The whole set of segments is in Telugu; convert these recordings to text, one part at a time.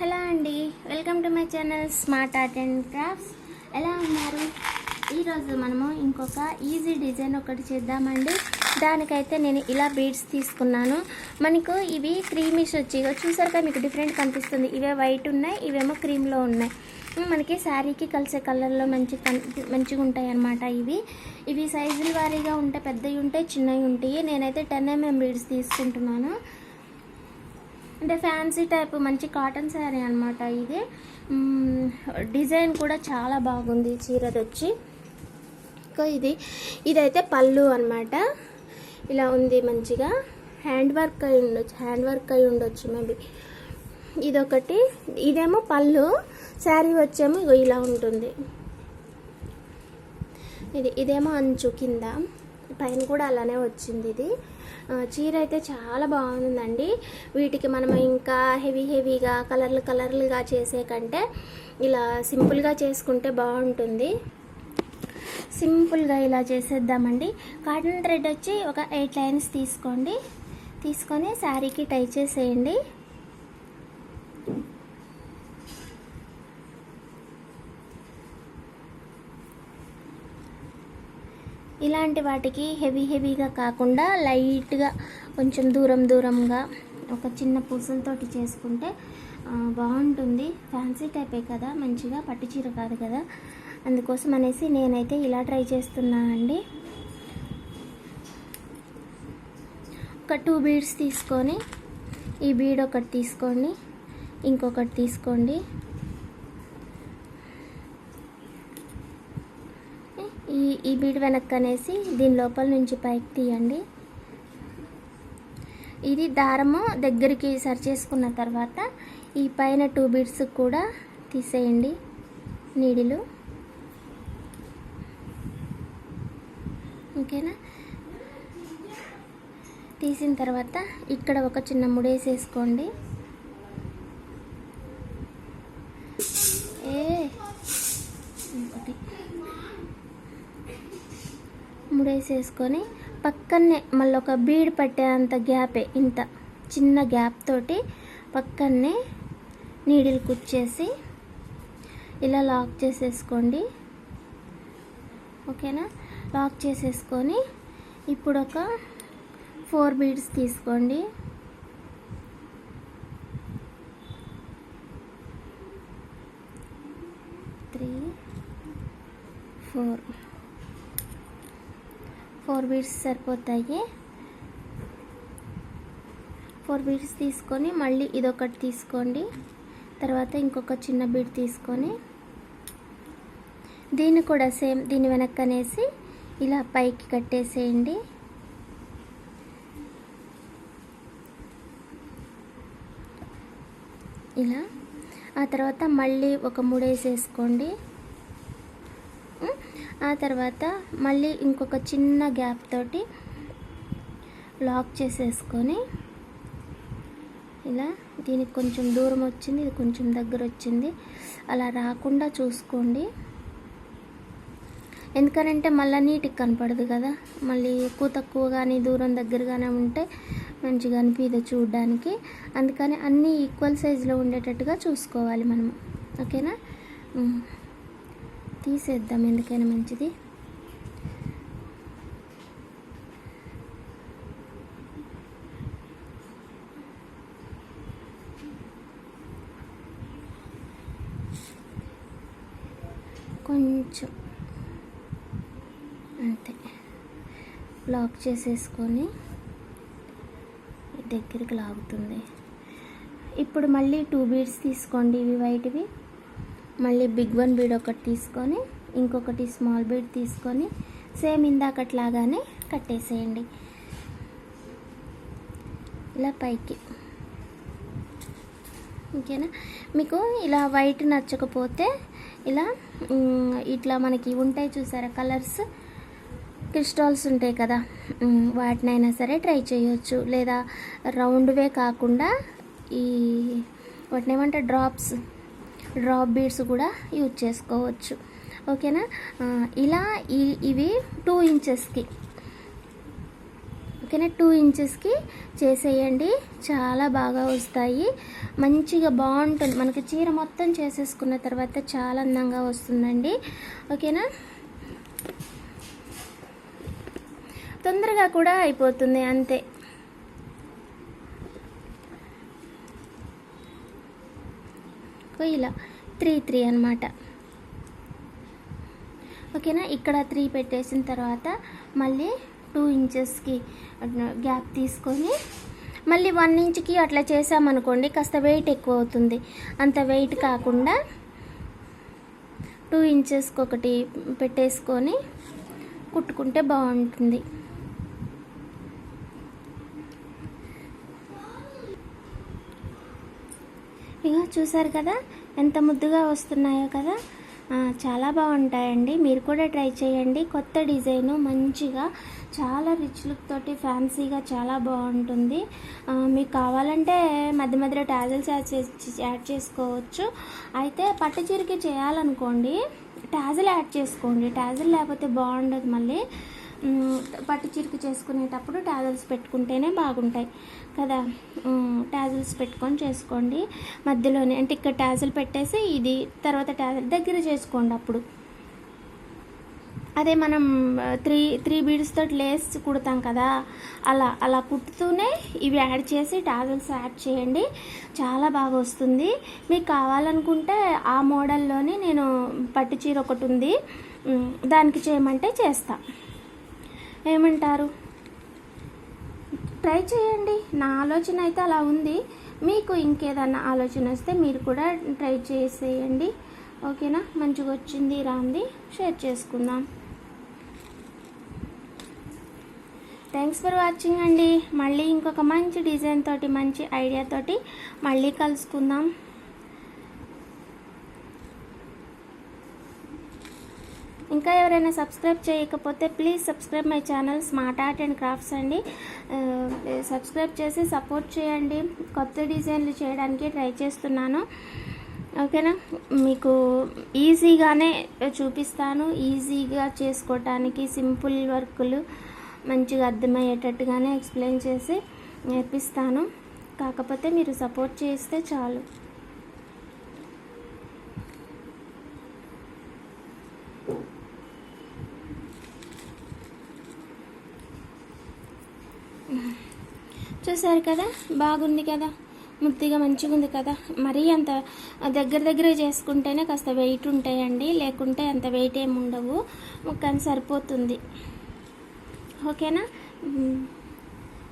హలో అండి welcome to my channel Smart Art and Crafts. ఎలా ఉన్నారు? ఈరోజు మనము ఇంకొక ఈజీ డిజైన్ ఒకటి చేద్దామండి. దానికైతే నేను ఇలా బీడ్స్ తీసుకున్నాను. మనకు ఇవి క్రీమిష్ వచ్చి ఇగో చూసారు మీకు డిఫరెంట్ కనిపిస్తుంది. ఇవే వైట్ ఉన్నాయి ఇవేమో క్రీమ్లో ఉన్నాయి. మనకి శారీకి కలిసే కలర్లో మంచి మంచిగా ఉంటాయి అన్నమాట ఇవి. ఇవి సైజుల వారీగా ఉంటాయి పెద్దవి ఉంటాయి చిన్నవి ఉంటాయి. నేనైతే టెన్ ఎంఎం బీడ్స్ తీసుకుంటున్నాను. అంటే ఫ్యాన్సీ టైప్ మంచి కాటన్ శారీ అనమాట ఇది. డిజైన్ కూడా చాలా బాగుంది చీరది వచ్చి ఇంకా ఇది ఇదైతే పళ్ళు అనమాట ఇలా ఉంది మంచిగా. హ్యాండ్ వర్క్ అయి ఉండొచ్చు హ్యాండ్ వర్క్ అయి ఉండొచ్చు మేబీ. ఇదొకటి ఇదేమో పళ్ళు శారీ వచ్చేమో ఇలా ఉంటుంది. ఇది ఇదేమో అంచు కింద. పైన కూడా అలానే వచ్చింది ఇది. చీర అయితే చాలా బాగుందండి. వీటికి మనం ఇంకా హెవీ హెవీగా కలర్లు కలర్లుగా చేసే కంటే ఇలా సింపుల్గా చేసుకుంటే బాగుంటుంది. సింపుల్గా ఇలా చేసేద్దామండి. కాటన్ థ్రెడ్ వచ్చి ఒక ఎయిట్ లైన్స్ తీసుకోండి. తీసుకొని శారీకి టై చేసేయండి. ఇలాంటి వాటికి హెవీ హెవీగా కాకుండా లైట్గా కొంచెం దూరం దూరంగా ఒక చిన్న పూసలతోటి చేసుకుంటే బాగుంటుంది. ఫ్యాన్సీ టైపే కదా మంచిగా పట్టు చీర కాదు కదా. అందుకోసం అనేసి నేనైతే ఇలా ట్రై చేస్తున్నానండి ఒక టూ బీడ్స్ తీసుకొని ఈ బీడ్ ఒకటి తీసుకోండి ఇంకొకటి తీసుకోండి. ఈ ఈ బీడ్ వెనక్కి అనేసి దీని లోపల నుంచి పైకి తీయండి. ఇది దారము దగ్గరికి సరి చేసుకున్న తర్వాత ఈ పైన టూ బీడ్స్ కూడా తీసేయండి నీడిలు. ఓకేనా? తీసిన తర్వాత ఇక్కడ ఒక చిన్న ముడేసేసుకోండి. వేసేసుకొని పక్కనే మళ్ళీ ఒక బీడ్ పట్టేంత గ్యాపే ఇంత చిన్న గ్యాప్ తోటి పక్కనే నీడిల్ కుచ్చేసి ఇలా లాక్ చేసేసుకోండి. ఓకేనా? లాక్ చేసేసుకొని ఇప్పుడు ఒక ఫోర్ బీడ్స్ తీసుకోండి. Three four. ఫోర్ బీడ్స్ సరిపోతాయి. ఫోర్ బీడ్స్ తీసుకొని మళ్ళీ ఇదొకటి తీసుకోండి. తర్వాత ఇంకొక చిన్న బీడ్ తీసుకొని దీన్ని కూడా సేమ్ దీని వెనక్కనేసి ఇలా పైకి కట్టేసేయండి. ఇలా. ఆ తర్వాత మళ్ళీ ఒక మూడేసేసుకోండి. వేసుకోండి ఆ తర్వాత మళ్ళీ ఇంకొక చిన్న గ్యాప్ తోటి లాక్ చేసేసుకొని ఇలా దీనికి కొంచెం దూరం వచ్చింది ఇది కొంచెం దగ్గర వచ్చింది. అలా రాకుండా చూసుకోండి. ఎందుకనంటే మళ్ళీ నీటికి కనపడదు కదా. మళ్ళీ ఎక్కువ తక్కువ కానీ దూరం దగ్గరగానే ఉంటే మంచిగా అనిపిదు చూడడానికి. అందుకని అన్నీ ఈక్వల్ సైజులో ఉండేటట్టుగా చూసుకోవాలి మనం ఓకేనా? తీసేద్దాం ఎందుకైనా మంచిది. కొంచెం అంతే. లాక్ చేసేసుకొని దగ్గరికి లాగుతుంది. ఇప్పుడు మళ్ళీ టూ బీడ్స్ తీసుకోండి ఇవి వైట్వి. మళ్ళీ బిగ్ వన్ బీడ్ ఒకటి తీసుకొని ఇంకొకటి స్మాల్ బీడ్ తీసుకొని సేమ్ ఇందాకట్లాగానే కట్టేసేయండి. ఇలా పైకి. ఓకేనా? మీకు ఇలా వైట్ నచ్చకపోతే ఇలా ఇట్లా మనకి ఉంటాయి చూసారా కలర్స్? క్రిస్టాల్స్ ఉంటాయి కదా. వాటినైనా సరే ట్రై చేయొచ్చు. లేదా రౌండ్వే కాకుండా ఈ వాటినేమంటే డ్రాప్స్. డ్రాప్ బీడ్స్ కూడా యూజ్ చేసుకోవచ్చు. ఓకేనా? ఇలా ఇవి టూ ఇంచెస్కి. ఓకేనా? టూ ఇంచెస్కి చేసేయండి. చాలా బాగా వస్తాయి. మంచిగా బాగుంటుంది. మనకి చీర మొత్తం చేసేసుకున్న తర్వాత చాలా అందంగా వస్తుందండి. ఓకేనా? తొందరగా కూడా అయిపోతుంది అంతే. ఇలా త్రీ త్రీ అనమాట ఓకేనా? ఇక్కడ త్రీ పెట్టేసిన తర్వాత మళ్ళీ టూ ఇంచెస్కి గ్యాప్ తీసుకొని మళ్ళీ వన్ ఇంచ్కి అట్లా చేసామనుకోండి కాస్త వెయిట్ ఎక్కువ అవుతుంది. అంత వెయిట్ కాకుండా టూ ఇంచెస్కి ఒకటి పెట్టేసుకొని కుట్టుకుంటే బాగుంటుంది. ఇక చూసారు కదా? ఎంత ముద్దుగా వస్తున్నాయో కదా? చాలా బాగుంటాయండి. మీరు కూడా ట్రై చేయండి. కొత్త డిజైను మంచిగా చాలా రిచ్ లుక్ తోటి ఫ్యాన్సీగా చాలా బాగుంటుంది. మీకు కావాలంటే మధ్య మధ్యలో టాజల్స్ యాడ్ చేసి యాడ్ చేసుకోవచ్చు. అయితే పట్టు చీరకి చేయాలనుకోండి టాజల్ యాడ్ చేసుకోండి. టాజల్ లేకపోతే బాగుండదు మళ్ళీ. పట్టు చీరకి చేసుకునేటప్పుడు టాజల్స్ పెట్టుకుంటేనే బాగుంటాయి. కదా? టాజల్స్ పెట్టుకొని చేసుకోండి. మధ్యలోనే అంటే ఇక్కడ టాజల్ పెట్టేసి ఇది తర్వాత టాజల్ దగ్గర చేసుకోండి అప్పుడు. అదే మనం త్రీ త్రీ బీడ్స్ తోటి లేస్ కుడతాం కదా? అలా అలా కుట్టుతూనే ఇవి యాడ్ చేసి టాజల్స్ యాడ్ చేయండి. చాలా బాగా వస్తుంది. మీకు కావాలనుకుంటే ఆ మోడల్లోనే నేను పట్టు చీర ఒకటి ఉంది. దానికి చేయమంటే చేస్తాను ఏమంటారు? ట్రై చేయండి. నా ఆలోచన అయితే అలా ఉంది. మీకు ఇంకేదన్నా ఆలోచన వస్తే మీరు కూడా ట్రై చేసేయండి. ఓకేనా? మంచిగా వచ్చింది రాంది. షేర్ చేసుకుందాం. థ్యాంక్స్ ఫర్ వాచింగ్ అండి. మళ్ళీ ఇంకొక మంచి డిజైన్ తోటి మంచి ఐడియా తోటి మళ్ళీ కలుసుకుందాం. ఇంకా ఎవరైనా సబ్స్క్రైబ్ చేయకపోతే please subscribe my channel Smart Art and Crafts అండి. సబ్స్క్రైబ్ చేసి సపోర్ట్ చేయండి. కొత్త డిజైన్లు చేయడానికి ట్రై చేస్తున్నాను. ఓకేనా? మీకు ఈజీగానే చూపిస్తాను. ఈజీగా చేసుకోవటానికి సింపుల్ వర్కులు మంచిగా అర్థమయ్యేటట్టుగానే ఎక్స్ప్లెయిన్ చేసి నేర్పిస్తాను. కాకపోతే మీరు సపోర్ట్ చేస్తే చాలు. చూసారు కదా? బాగుంది కదా? ముద్దిగా మంచిగా ఉంది కదా? మరీ అంత దగ్గర దగ్గర చేసుకుంటేనే కాస్త వెయిట్ ఉంటాయండి. లేకుంటే అంత వెయిట్ ఏమి ఉండవు. కానీ సరిపోతుంది. ఓకేనా?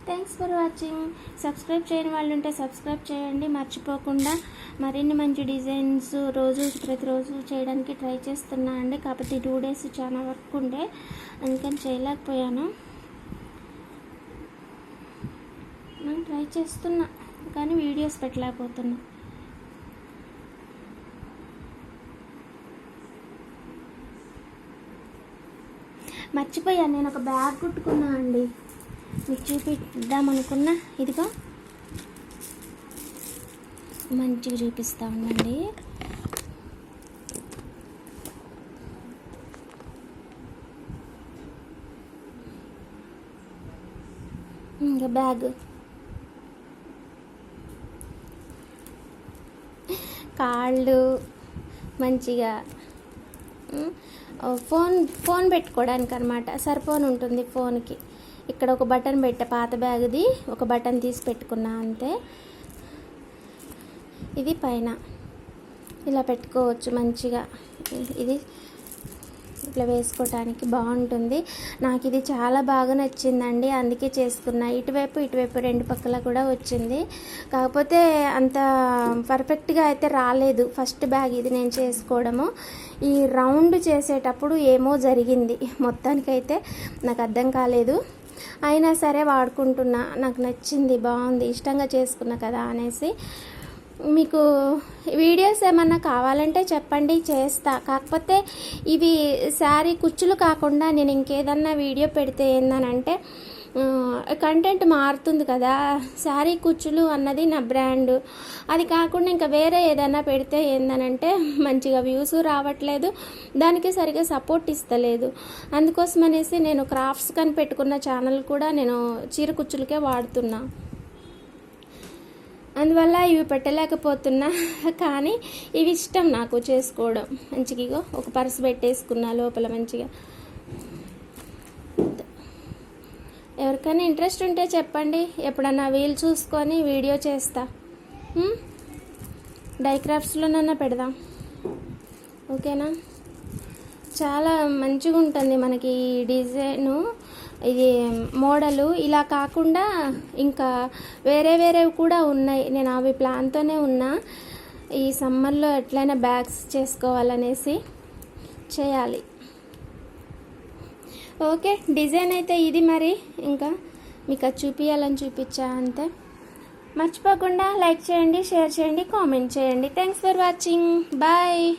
థ్యాంక్స్ ఫర్ వాచింగ్ సబ్స్క్రైబ్ చేయని వాళ్ళు ఉంటే సబ్స్క్రైబ్ చేయండి. మర్చిపోకుండా మరిన్ని మంచి డిజైన్స్ రోజు ప్రతిరోజు చేయడానికి ట్రై చేస్తున్నా అండి. కాకపోతే టూ డేస్ చాలా వర్క్ ఉండే. అందుకని చేయలేకపోయాను నేను ట్రై చేస్తున్నా కానీ వీడియోస్ పెట్టలేకపోతున్నా. మర్చిపోయాను నేను ఒక బ్యాగ్ కుట్టుకున్నా అండి. మీకు చూపిద్దాం అనుకున్నా ఇదిగో. మంచిగా చూపిస్తా ఉండండి. ఇంకా బ్యాగ్. కాళ్ళు మంచిగా ఫోన్ ఫోన్ పెట్టుకోవడానికి అనమాట సరిపోన్ ఉంటుంది ఫోన్కి. ఇక్కడ ఒక బటన్ పెట్ట పాత బ్యాగ్ది ఒక బటన్ తీసి పెట్టుకున్నా అంతే. ఇది పైన. ఇలా పెట్టుకోవచ్చు మంచిగా. ఇది ఇట్లా వేసుకోవటానికి బాగుంటుంది. నాకు ఇది చాలా బాగా నచ్చిందండి. అందుకే చేసుకున్నా. ఇటువైపు ఇటువైపు రెండు పక్కల కూడా వచ్చింది. కాకపోతే అంత పర్ఫెక్ట్గా అయితే రాలేదు. ఫస్ట్ బ్యాగ్ ఇది నేను చేసుకోవడము. ఈ రౌండ్ చేసేటప్పుడు ఏమో జరిగింది. మొత్తానికైతే నాకు అర్థం కాలేదు. అయినా సరే వాడుకుంటున్నా. నాకు నచ్చింది బాగుంది ఇష్టంగా చేసుకున్నా కదా అనేసి మీకు వీడియోస్ ఏమన్నా కావాలంటే చెప్పండి చేస్తా. కాకపోతే ఇవి శారీ కుచ్చులు కాకుండా నేను ఇంకేదన్నా వీడియో పెడితే ఏందనంటే కంటెంట్ మారుతుంది కదా. శారీ కుచ్చులు అన్నది నా బ్రాండ్. అది కాకుండా ఇంకా వేరే ఏదైనా పెడితే ఏందనంటే మంచిగా వ్యూస్ రావట్లేదు. దానికి సరిగా సపోర్ట్ ఇస్తలేదు. అందుకోసం అనేసి నేను క్రాఫ్ట్స్ కని పెట్టుకున్న ఛానల్ కూడా నేను చీర కుచ్చులకే వాడుతున్నా. అందువల్ల ఇవి పెట్టలేకపోతున్నా. కానీ ఇవి ఇష్టం నాకు చేసుకోవడం. మంచిగా ఇగో ఒక పర్స్ పెట్టేసుకున్నా లోపల మంచిగా. ఎవరికైనా ఇంట్రెస్ట్ ఉంటే చెప్పండి. ఎప్పుడన్నా వీలు చూసుకొని వీడియో చేస్తా. డైక్రాఫ్ట్స్లోనన్నా పెడదాం. ఓకేనా? చాలా మంచిగా ఉంటుంది మనకి ఈ డిజైను. ఇది మోడలు. ఇలా కాకుండా ఇంకా వేరే వేరేవి కూడా ఉన్నాయి. నేను అవి ప్లాన్తోనే ఉన్నా. ఈ సమ్మర్లో ఎట్లయినా బ్యాగ్స్ చేసుకోవాలనేసి చేయాలి. ఓకే డిజైన్ అయితే ఇది మరి. ఇంకా మీకు అది చూపించాలని చూపించా అంతే. మర్చిపోకుండా లైక్ చేయండి షేర్ చేయండి కామెంట్ చేయండి. Thanks for watching. బాయ్.